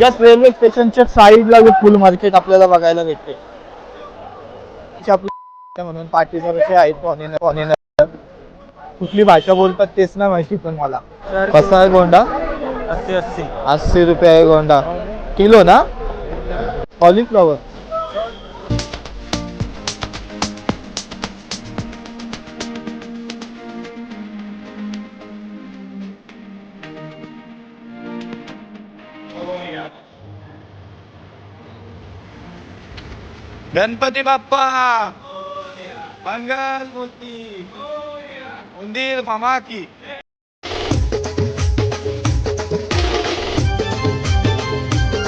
या रेल्वे स्टेशनच्या साईडला जे फुल मार्केट आपल्याला बघायला भेटते. म्हणून पाटीचा कसे आहेत पाहुणे पाहुणे कुठली भाषा बोलतात तेच नाही माहिती पण मला. कसा आहे गोंडा? अस्सी अस्सी. अस्सी रुपये आहे गोंडा. किलो ना? कॉलीफ्लॉवर गणपती बाप्पा! मंगल मूर्ती! उंदीर मामा की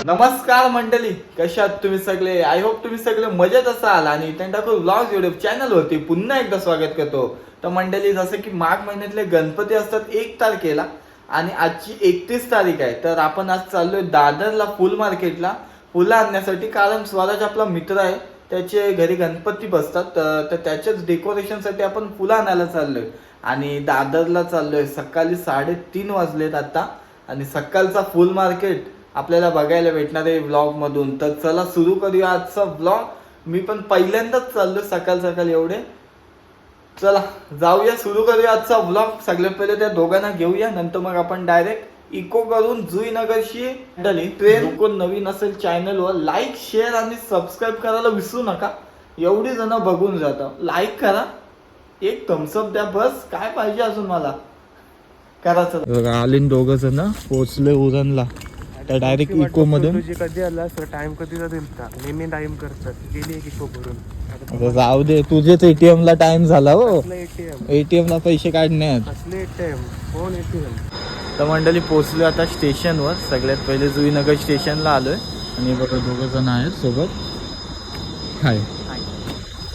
नमस्कार मंडळी कशात तुम्ही सगळे? आय होप तुम्ही सगळे मजेत असाल आणि टेंडाकूर ब्लॉग युट्यूब चॅनल होती पुन्हा एकदा स्वागत करतो. तर मंडळी जसं की माघ महिन्यातले गणपती असतात एक तारखेला आणि आजची एकतीस तारीख आहे. तर आपण आज चाललोय दादरला फुल मार्केटला. फुलं आणण्यासाठी कारण स्वराज आपला मित्र आहे. त्याचे घरी गणपती बसतात तर तर त्याच्याच डेकोरेशनसाठी आपण फुलं आणायला चाललोय. आणि दादरला चाललोय. सकाळी साडेतीन वाजलेत आता. आणि सकाळचा फुल मार्केट आपल्याला बघायला भेटणार आहे ब्लॉगमधून तर चला सुरू करूया आजचा ब्लॉग मी पण पहिल्यांदाच चाललोय सकाळ सकाळ एवढे. चला जाऊया सुरू करूया आजचा ब्लॉग सगळ्यात पहिले त्या दोघांना घेऊया. नंतर मग आपण डायरेक्ट इको करून जुईनगरशी ट्रेन कोण नवीन असेल चॅनलवर लाईक शेअर आणि सबस्क्राईब करायला विसरू नका. एवढी जण बघून जातं. लाईक करा. एक थम्सअप द्या बस. काय पाहिजे अजून मला? करा चला. आले दोघ जण. पोहोचले उरणला. तर डायरेक्ट इको मधून. तुझी कधी आला असं टाइम कधी नेहमी टाइम करतात. गेली एक इको भरून. आता जाऊ दे तुझेच एटीएम ला टाइम झाला हो. एटीएम एटीएम ला पैसे काढण्यात. असले एटीएम कोण एटीएम तर मंडळी पोहोचलो आता स्टेशनवर. सगळ्यात पहिले जुईनगर स्टेशनला आलोय. आणि बघा दोघं जण आहेत सोबत. हाय.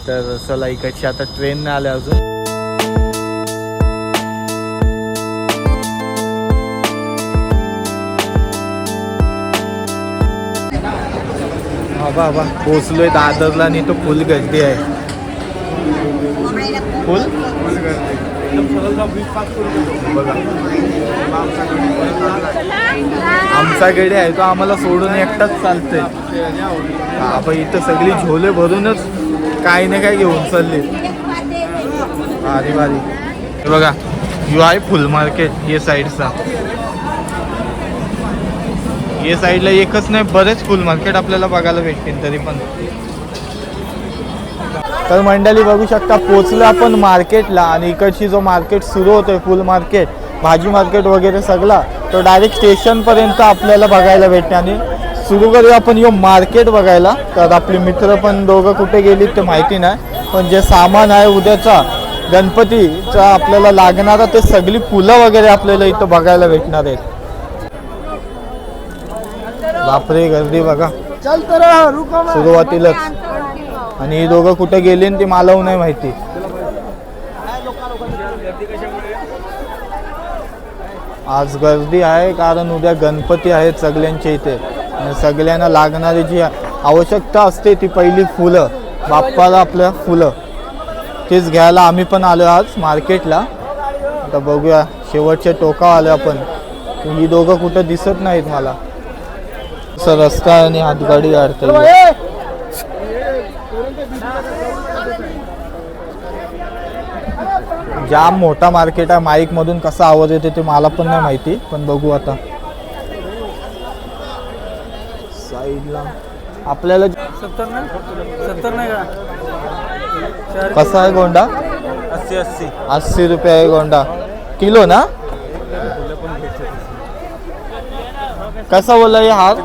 तर चला इकडची आता ट्रेन आल्या अजून. बाबा पोचलोय दादरला आणि तो फुल गर्दी आहे. फुल? आमचा आहे तो आम्हाला सोडून एकटाच चालतोय. आपण इथं सगळी झोले भरूनच काही ना काय घेऊन चालले. भारी भारी. बघा यू आहे फुल मार्केट ये साईडचा. ये साईडला एकच नाही बरेच फुल मार्केट आपल्याला बघायला भेटतील तरी पण. तर मंडळी बघू शकता पोचलो आपण मार्केटला आणि इकडची जो मार्केट सुरू होतोय फुल मार्केट भाजी मार्केट वगैरे सगळा तो डायरेक्ट स्टेशनपर्यंत आपल्याला बघायला भेटते आणि सुरू करूया आपण यो मार्केट बघायला. तर आपले मित्र पण दोघं कुठे गेलीत ते माहिती नाही पण जे सामान आहे उद्याचा गणपतीचा आपल्याला लागणारा ते सगळी फुलं वगैरे आपल्याला इथं बघायला भेटणार आहेत. बापरे गर्दी बघा. सुरुवातीलाच. आणि ही दोघं कुठे गेले आणि ती नाही माहिती. आज गर्दी आहे कारण उद्या गणपती आहेत सगळ्यांच्या इथे. आणि सगळ्यांना लागणारी जी आवश्यकता असते ती पहिली फुलं बाप्पाला आपल्या फुलं. तेच घ्यायला आम्ही पण आलो आज मार्केटला. आता बघूया शेवटच्या टोका आलो आपण. ही दोघं कुठं दिसत नाहीत मला. असं रस्ता आणि हातगाडी अडते जाम मोठा मार्केट आहे. माईक मधून कसा आवाज येते ते मला पण नाही माहिती पण बघू आता. साईडला. आपल्याला सत्तर नाही सत्तर नाही का? कसा आहे गोंडा? अस्सी अस्सी. अस्सी रुपये आहे गोंडा. किलो ना? कसा बोलला हे हार?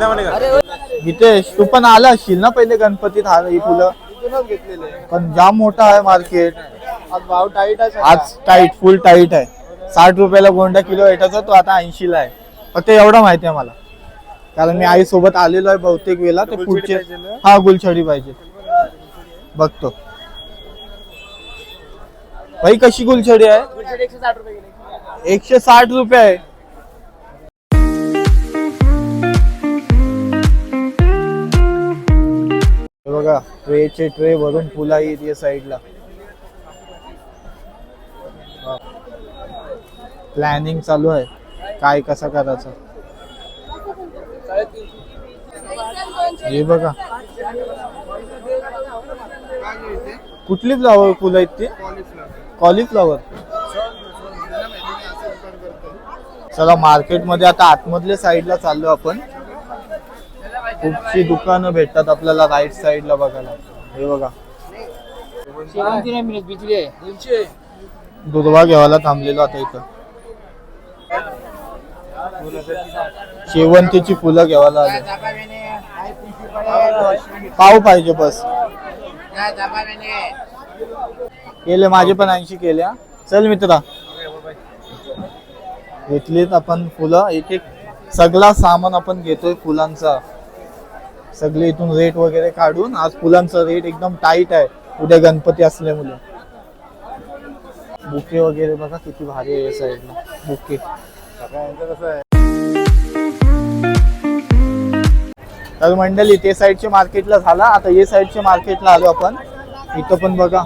गीतेश तू पण आला असशील ना पहिले गणपतीत हार ही फुलं? पण जाम मोठा आहे मार्केट. आज भाव टाईट आहे आज टाईट फुल टाईट आहे. साठ रुपयाला गोंडा किलो भेटायचा तो आता ऐंशी ला आहे फक्त एवढं माहिती आहे मला. कारण मी आई सोबत आलेलो आहे बहुतेक वेळेला ते पुढचे हा गुलछडी पाहिजे. बघतो. भाई कशी गुलछडी आहे. एकशे साठ रुपये आहे. बघा ट्रेचे ट्रे भरून फुला येत या साईडला. प्लॅनिंग चालू आहे. काय कसं करायचं? हे बघा. कुठली फ्लावर फुलं आहेत ती? कॉलीफ्लावर चला मार्केटमध्ये आता आतमधल्या साईडला चाललो आपण. खूपशी दुकानं भेटतात आपल्याला राईट साईडला बघायला. हे बघा. दुर्वा घ्यावाला थांबलेलो आता इथं. शेवंतीची फुलं घ्यायला आले. पाव पाहिजे बस. केले माझे पण ऐंशी केले हा. चल मित्रा. घेतलीत आपण फुलं. एक एक सगळा सामान आपण घेतोय फुलांचा. सगळे इथून रेट वगैरे काढून आज फुलांचा रेट एकदम टाईट आहे. उद्या गणपती असल्यामुळे. बुके वगैरे बघा किती भारी आहे साईडला बुके. तर मंडळी ते साईडच्या मार्केटला झाला. आता ये साईडच्या मार्केटला आलो आपण. इथं पण बघा.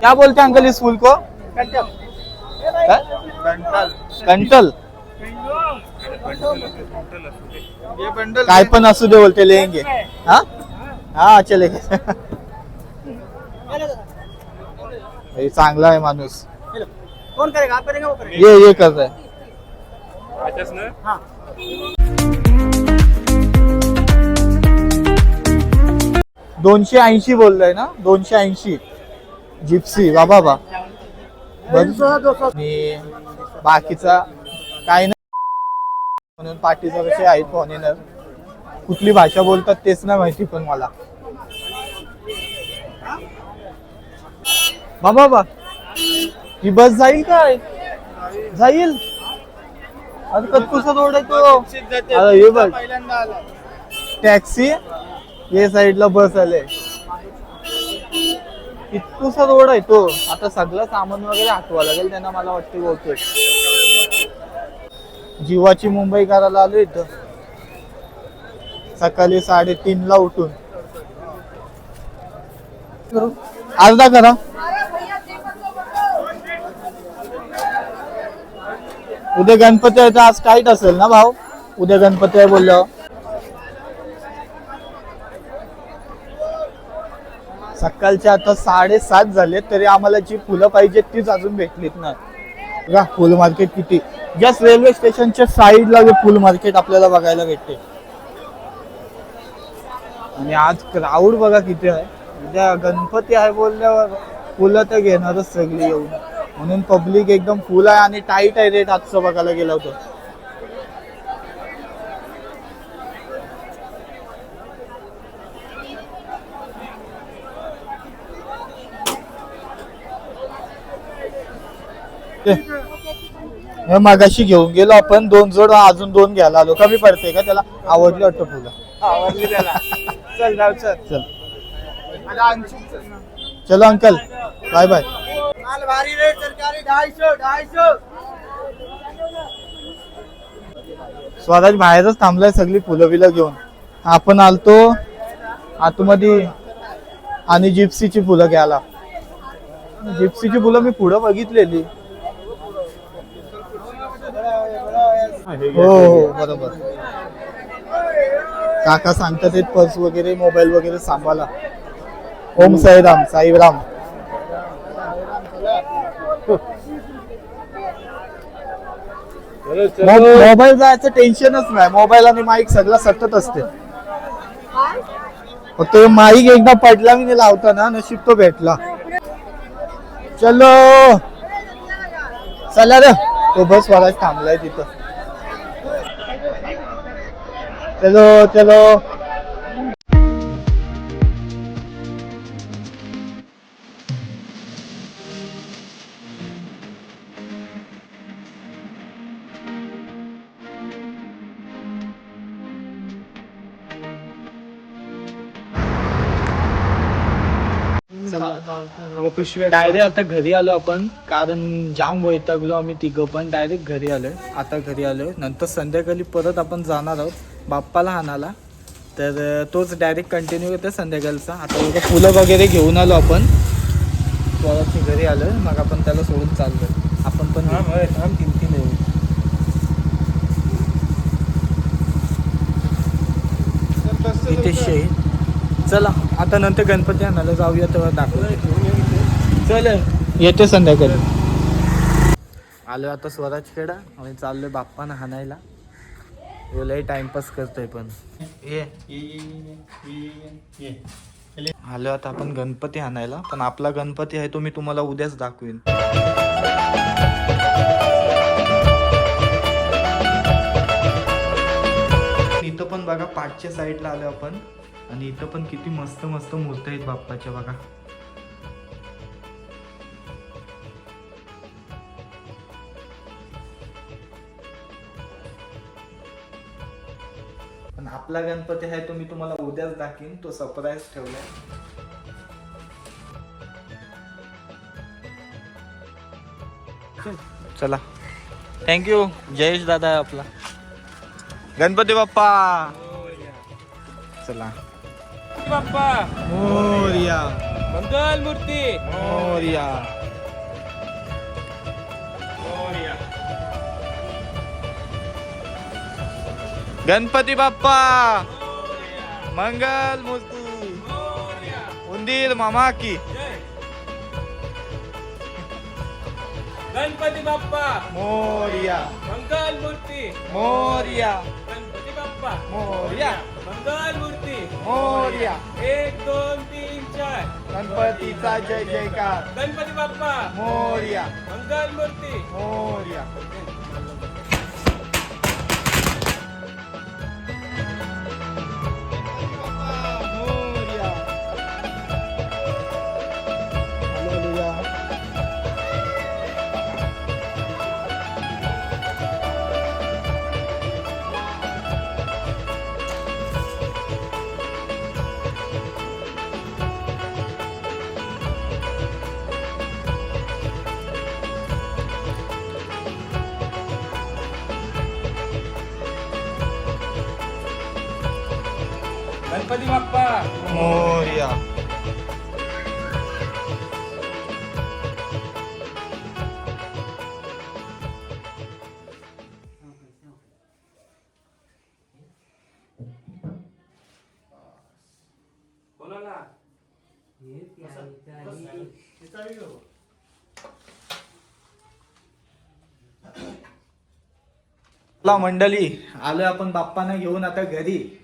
क्या बोलते अंकल इस फूल को? काय? कंटल काय पण असू दे बोलते लेंगे. हा? हा चले हे चांगला आहे माणूस. कौन करेगा? आप करेंगे वो करेगा. ये ये कर रहा है. दोनशे ऐंशी बोललोय ना? दोनशे ऐंशी. जिप्सी वा बाबा बाकीचा काय नाही. म्हणून पाठीचं कसे आहेत फॉरेनर कुठली भाषा बोलतात तेच नाही माहिती पण मला. बाबा बा ही बस जाईल काय? जाईल? अरे कतकुसा रोड आहे तो. अरे हे बघ. टॅक्सी हे साईडला बस आले. इतकुसा रोड आहे तो. आता सगळं सामान वगैरे हटवा लागेल त्यांना मला वाटते बहुतेक. जीवाची मुंबई करायला आलो इथं. सकाळी साडेतीन ला उठून. अर्धा करा. उद्या गणपती आहे तर आज टाईट असेल ना भाऊ? उद्या गणपती आहे बोललं सकाळचे आता साडेसात झाले तरी आम्हाला जी फुलं पाहिजे तीच अजून भेटलीत ना. फुल मार्केट किती. जस्ट रेल्वे स्टेशनच्या साईडला जे फुल मार्केट आपल्याला बघायला भेटते. आणि आज क्राऊड बघा किती आहे. उद्या गणपती आहे बोलल्यावर फुलं तर घेणारच सगळी येऊन. म्हणून पब्लिक एकदम फुल आहे आणि टाईट आहे रेट आजचं बघायला गेलं होतं ते. हे मगाशी घेऊन गेलो आपण दोन जोड अजून दोन घ्यायला आलो. कमी पडते का त्याला? आवडली वाटतं फुलं आवडली त्याला. चल जाऊ चल. चल. आता अंशुक चल. चलो अंकल. Bye bye. माल भारी रेट सरकारी स्वराज बाहेरच थांबलाय सगळी फुलं बिलं घेऊन. आपण आलतो आतमध्ये आणि जिप्सीची फुलं घ्यायला. जिप्सीची फुलं मी पुढं बघितलेली. हो हो बरोबर. काका सांगतात ते पर्स वगैरे मोबाईल वगैरे सांभाळा. ओम साईराम साईराम. मोबाईल जायचं टेन्शनच नाही. मोबाईल आणि माईक सगळं सतत असते. फक्त माईक एकदा पडला मी लावता ना नशीब तो भेटला. चलो. चला रे. तो बस वाला थांबलाय तिथं. चलो चलो। डायरेक्ट आता घरी आलो आपण कारण जाम वैतागलो आम्ही तिघं पण. डायरेक्ट घरी आलोय. आता घरी आलोय. नंतर संध्याकाळी परत आपण जाणार आहोत. बाप्पाला हाणाला तर तोच डायरेक्ट कंटिन्यू करतो संध्याकाळचा. आता उद्या फुलं वगैरे घेऊन आलो आपण. स्वराची घरी आलोय. मग आपण त्याला सोडून चाललोय. आपण पण हितेश आहे चला आता नंतर गणपती आणायला जाऊया तेव्हा दाखवतो. चल येते संध्याकाळी. आलो आता स्वराज खेडा. आणि चाललोय बाप्पानं हाणायला. लय टाइमपास करतोय पण. ये. आलो आता आपण गणपती आणायला पण आपला गणपती आहे तो मी तुम्हाला उद्याच दाखवीन. इथं पण बघा पाठच्या साईडला आलो आपण. आणि इथं पण किती मस्त मस्त मूर्त आहेत बाप्पाच्या बघा. पण आपला गणपती आहे तो मी तुम्हाला उद्याच दाखवीन. तो सरप्राईज ठेवलाय. चला. थँक्यू जयेश दादा आहे आपला. गणपती बाप्पा. चला. बाप्पा. मोर्या. मंगल मूर्ती. मोर्या. गणपती बाप्पा! मंगल मूर्ती! उंदीर मामा की! गणपती बाप्पा! मोर्या! मंगल मूर्ती! मोर्या! गणपती बाप्पा! मोर्या! मंगल मूर्ती! मोर्या! एक दोन तीन चार! गणपतीचा जय जयकार! गणपती बाप्पा! मोर्या! मंगल मूर्ती! मोर्या! मोर्या गणपती बाप्पा. मोर्या. कोणाला? ला मंडळी आलोय आपण बाप्पांना घेऊन आता घरी.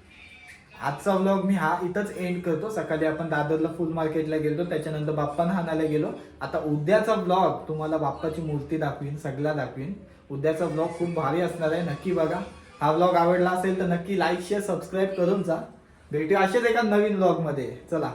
आजचा व्लॉग मी हा इथंच एंड करतो. सकाळी आपण दादरला फुल मार्केटला गेलो त्याच्यानंतर बाप्पा हाणायला गेलो. आता उद्याचा ब्लॉग तुम्हाला बाप्पाची मूर्ती दाखवीन सगळा दाखवीन. उद्याचा ब्लॉग खूप भारी असणार आहे नक्की बघा. हा ब्लॉग आवडला असेल तर नक्की लाईक शेअर सबस्क्राईब करून जा. भेटू असेच एका नवीन व्लॉगमध्ये चला.